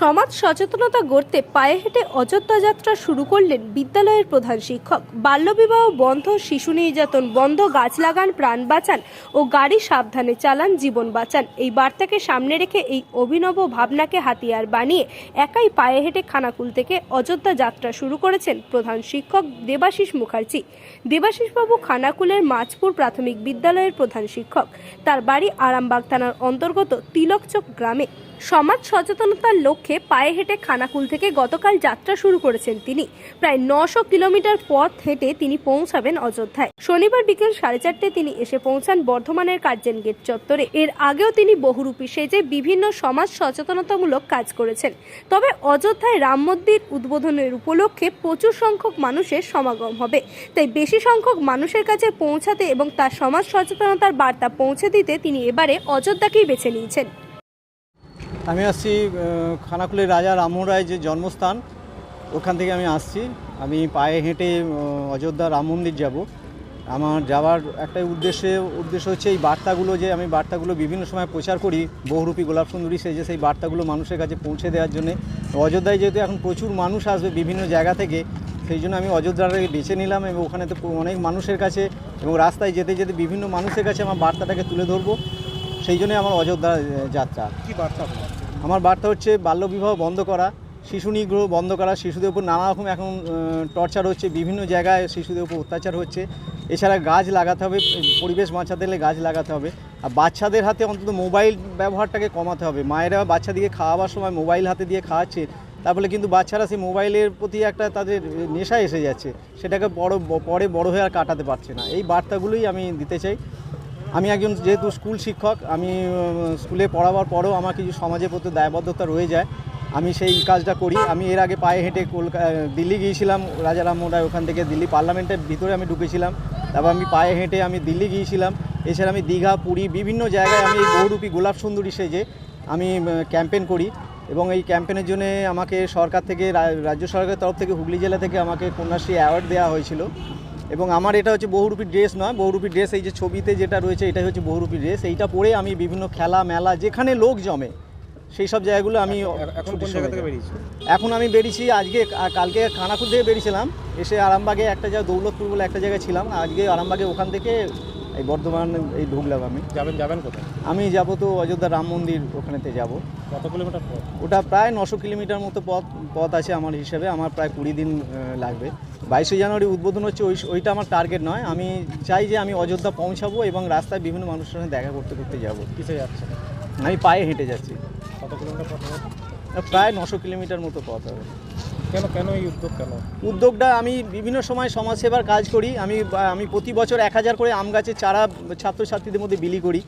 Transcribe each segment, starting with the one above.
সমাজ সচেতনতা গড়তে পায়ে হেঁটে অযোধ্যা যাত্রা শুরু করলেন বিদ্যালয়ের প্রধান শিক্ষক। বাল্যবিবাহ বন্ধ, শিশু নির্যাতন বন্ধ, গাছ লাগান, প্রাণ বাঁচান ও গাড়ি সাবধানে চালান, জীবন বাঁচান। এই বার্তাকে সামনে রেখে এই অভিনব ভাবনাকে হাতিয়ার বানিয়ে একাই পায়ে হেঁটে খানাকুল থেকে অযোধ্যা যাত্রা শুরু করেছেন প্রধান শিক্ষক দেবাশিস মুখার্জি। দেবাশিসবাবু খানাকুলের মাছপুর প্রাথমিক বিদ্যালয়ের প্রধান শিক্ষক। তার বাড়ি আরামবাগ থানার অন্তর্গত তিলকচক গ্রামে। সমাজ সচেতনতার লক্ষ্যে পায়ে হেঁটে খানাকুল থেকে গতকাল যাত্রা শুরু করেছেন তিনি। প্রায় নশো কিলোমিটার পথ হেঁটে তিনি পৌঁছাবেন অযোধ্যায়। শনিবার বিকেল সাড়ে চারটে তিনি এসে পৌঁছান বর্ধমানের কার্জেন গেট চত্বরে। এর আগেও তিনি বহুরূপী সেজে বিভিন্ন সমাজ সচেতনতামূলক কাজ করেছেন। তবে অযোধ্যায় রাম মন্দির উদ্বোধনের উপলক্ষে প্রচুর সংখ্যক মানুষের সমাগম হবে। তাই বেশি সংখ্যক মানুষের কাছে পৌঁছাতে এবং তার সমাজ সচেতনতার বার্তা পৌঁছে দিতে তিনি এবারে অযোধ্যাকেই বেছে নিয়েছেন। আমি আসছি খানাকুলের রাজা রামমোহন রায়ের যে জন্মস্থান, ওখান থেকে আমি আসছি। আমি পায়ে হেঁটে অযোধ্যা রাম মন্দির যাব। আমার যাওয়ার একটা উদ্দেশ্যে, উদ্দেশ্য হচ্ছে এই বার্তাগুলো যে আমি বার্তাগুলো বিভিন্ন সময় প্রচার করি, বহুরূপী গোলাপ সুন্দরী সেজে সেই বার্তাগুলো মানুষের কাছে পৌঁছে দেওয়ার জন্য। অযোধ্যায় যেহেতু এখন প্রচুর মানুষ আসবে বিভিন্ন জায়গা থেকে, সেই জন্য আমি অযোধ্যাটাকে বেছে নিলাম এবং ওখানে তো অনেক মানুষের কাছে এবং রাস্তায় যেতে যেতে বিভিন্ন মানুষের কাছে আমার বার্তাটাকে তুলে ধরবো। সেই জন্যই আমার অযোধ্যা যাত্রা। কি বার্তা? আমার বার্তা হচ্ছে বাল্যবিবাহ বন্ধ করা শিশু নিগ্রহ বন্ধ করা, শিশুদের উপর নানা রকম এখন টর্চার হচ্ছে, বিভিন্ন জায়গায় শিশুদের উপর অত্যাচার হচ্ছে। এছাড়া গাছ লাগাতে হবে, পরিবেশ বাঁচাতে হলে গাছ লাগাতে হবে। আর বাচ্চাদের হাতে অন্তত মোবাইল ব্যবহারটাকে কমাতে হবে। মায়েরা বাচ্চাদিকে খাওয়াবার সময় মোবাইল হাতে দিয়ে খাওয়াচ্ছে, তার ফলে কিন্তু বাচ্চারা সেই মোবাইলের প্রতি একটা তাদের নেশা এসে যাচ্ছে। সেটাকে বড়, পরে বড় হয়ে আর কাটাতে পারছে না। এই বার্তাগুলোই আমি দিতে চাই। আমি একজন যেহেতু স্কুল শিক্ষক, আমি স্কুলে পড়াবার পরেও আমার কিছু সমাজের প্রতি দায়বদ্ধতা রয়ে যায়। আমি সেই কাজটা করি। আমি এর আগে পায়ে হেঁটে কলকাতা দিল্লি গিয়েছিলাম। রাজারাম রায় ওখান থেকে দিল্লি পার্লামেন্টের ভিতরে আমি ঢুকেছিলাম। তারপর আমি পায়ে হেঁটে আমি দিল্লি গিয়েছিলাম। এছাড়া আমি দীঘা, পুরী, বিভিন্ন জায়গায় আমি এই বহুরূপী গোলাপ সুন্দরী সেজে আমি ক্যাম্পেন করি। এবং এই ক্যাম্পেনের জন্য আমাকে সরকার থেকে রাজ্য সরকারের তরফ থেকে হুগলি জেলা থেকে আমাকে কন্যাশ্রী অ্যাওয়ার্ড দেওয়া হয়েছিল। এবং আমার এটা হচ্ছে বহুরূপী ড্রেস নয় বহুরূপী ড্রেস এই যে ছবিতে যেটা রয়েছে এটাই হচ্ছে বহুরূপী ড্রেস। এইটা পরে আমি বিভিন্ন খেলা মেলা যেখানে লোক জমে সেই সব জায়গাগুলো আমি এখন আমি বেরিয়েছি আজকে কালকে খানাকুল থেকে বেরিয়েছিলাম। এসে আরামবাগে একটা জায়গা দৌলতপুর বলে একটা জায়গায় ছিলাম। আজকে আরামবাগে ওখান থেকে এই বর্ধমান এই ঢুকলাম আমি। যাবেন যাবেন কোথায়? আমি যাব তো অযোধ্যা রাম মন্দির ওখানেতে যাব। কত কিলোমিটার ওটা প্রায় নশো কিলোমিটার মতো পথ পথ আছে আমার হিসাবে আমার প্রায় কুড়ি দিন লাগবে। বাইশে জানুয়ারি উদ্বোধন হচ্ছে ওই ওইটা আমার টার্গেট নয়। আমি চাই যে আমি অযোধ্যা পৌঁছাবো এবং রাস্তায় বিভিন্ন মানুষের সঙ্গে দেখা করতে করতে যাব। কিসে যাচ্ছে আমি পায়ে হেঁটে যাচ্ছি। কত কিলোমিটার পথ প্রায় নশো কিলোমিটার মতো পথ হবে। কেন কেন এই উদ্যোগ কেন? উদ্যোগটা আমি বিভিন্ন সময় সমাজসেবার কাজ করি। আমি আমি প্রতি বছর এক হাজার করে আম গাছের চারা ছাত্রছাত্রীদের মধ্যে বিলি করি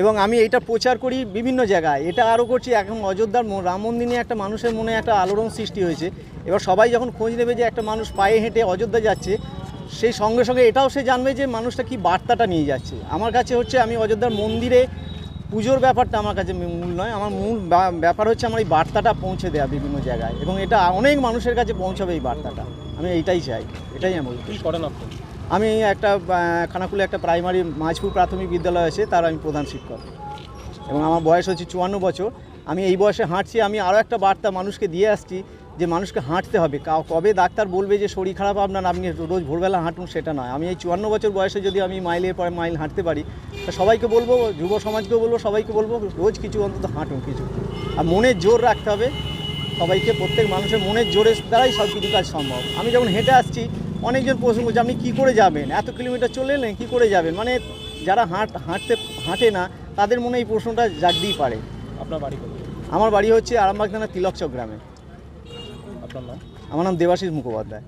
এবং আমি এটা প্রচার করি বিভিন্ন জায়গায়। এটা আরও করছি এখন অযোধ্যার রাম মন্দির নিয়ে একটা মানুষের মনে একটা আলোড়ন সৃষ্টি হয়েছে। এবার সবাই যখন খোঁজ নেবে যে একটা মানুষ পায়ে হেঁটে অযোধ্যা যাচ্ছে, সেই সঙ্গে সঙ্গে এটাও সে জানবে যে মানুষটা কি বার্তাটা নিয়ে যাচ্ছে। আমার কাছে হচ্ছে আমি অযোধ্যার মন্দিরে পুজোর ব্যাপারটা আমার কাছে মূল নয় আমার মূল ব্যাপার হচ্ছে আমার এই বার্তাটা পৌঁছে দেওয়া বিভিন্ন জায়গায় এবং এটা অনেক মানুষের কাছে পৌঁছাবে এই বার্তাটা। আমি এইটাই চাই এটাই আমি বলছি কি করেন আপনি? আমি একটা খানাকুলে একটা প্রাইমারি মাঝপুর প্রাথমিক বিদ্যালয় আছে তার আমি প্রধান শিক্ষক। এবং আমার বয়স হচ্ছে চুয়ান্ন বছর। আমি এই বয়সে হাঁটছি আমি আরও একটা বার্তা মানুষকে দিয়ে আসছি যে মানুষকে হাঁটতে হবে। কবে ডাক্তার বলবে যে শরীর খারাপ আপনার? আপনি রোজ ভোরবেলা হাঁটুন সেটা নয়। আমি এই চুয়ান্ন বছর বয়সে যদি আমি মাইলের পরে মাইল হাঁটতে পারি তা সবাইকে বলব যুব সমাজকেও বলব সবাইকে বলব রোজ কিছু অন্তত হাঁটুন কিছু। আর মনের জোর রাখতে হবে। সবাইকে প্রত্যেক মানুষের মনের জোরের দ্বারাই সব কিছু কাজ সম্ভব। আমি যখন হেঁটে আসছি অনেকজন প্রশ্ন করছে আপনি কী করে যাবেন? এত কিলোমিটার চলে এলেন কী করে যাবেন? মানে যারা হাঁট হাঁটতে হাঁটে না তাদের মনে এই প্রশ্নটা জাগতেই পারে। আপনার বাড়ি আমার বাড়ি হচ্ছে আরামবাগ থানা তিলকচক গ্রামে। আপনার নাম? আমার নাম দেবাশিস মুখোপাধ্যায়।